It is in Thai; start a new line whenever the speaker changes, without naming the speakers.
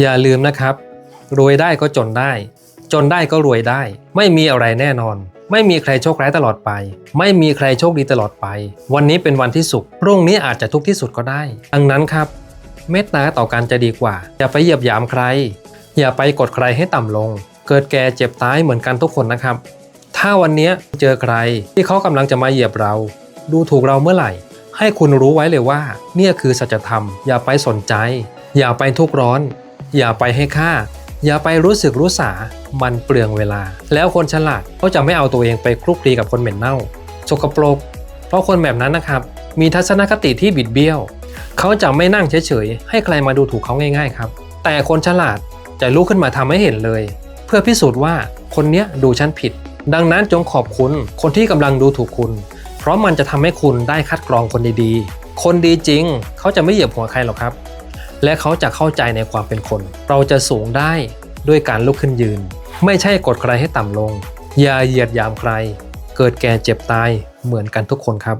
อย่าลืมนะครับ รวยได้ก็จนได้ จนได้ก็รวยได้ ไม่มีอะไรแน่นอน ไม่มีใครโชคร้ายตลอดไป ไม่มีใครโชคดีตลอดไป วันนี้เป็นวันที่สุขพรุ่งนี้อาจจะทุกข์ที่สุดก็ได้ ดังนั้นครับ เมตตาต่อกันจะดีกว่า อย่าไปเหยียบหยามใคร อย่าไปกดใครให้ต่ำลง เกิดแก่เจ็บตายเหมือนกันทุกคนนะครับ ถ้าวันนี้เจอใครที่เขากำลังจะมาเหยียบเรา ดูถูกเราเมื่อไหร่ ให้คุณรู้ไว้เลยว่า เนี่ยคือสัจธรรม อย่าไปสนใจ อย่าไปทุกข์ร้อน อย่าไปให้ค่า อย่าไปรู้สึกรู้สา มันเปลืองเวลา แล้วคนฉลาดเขาจะไม่เอาตัวเองไปคลุกคลีกับคนเหม็นเน่าสกปรก เพราะคนแบบนั้นนะครับ มีทัศนคติที่บิดเบี้ยว เขาจะไม่นั่งเฉยๆ ให้ใครมาดูถูกเขาง่าย ๆ ครับ แต่คนฉลาดจะลุกขึ้นมาทำให้เห็นเลย เพื่อพิสูจน์ว่าคนเนี้ยดูฉันผิด ดังนั้นจงขอบคุณคนที่กำลังดูถูกคุณ เพราะมันจะทำให้คุณได้คัดกรองคนดีๆ คนดีจริง เขาจะไม่เหยียบหัวใครหรอกครับ และเขาจะเข้าใจในความเป็นคน เราจะสูงได้ด้วยการลุกขึ้นยืน ไม่ใช่กดใครให้ต่ำลง อย่าเหยียดยามใคร เกิดแก่เจ็บตายเหมือนกันทุกคนครับ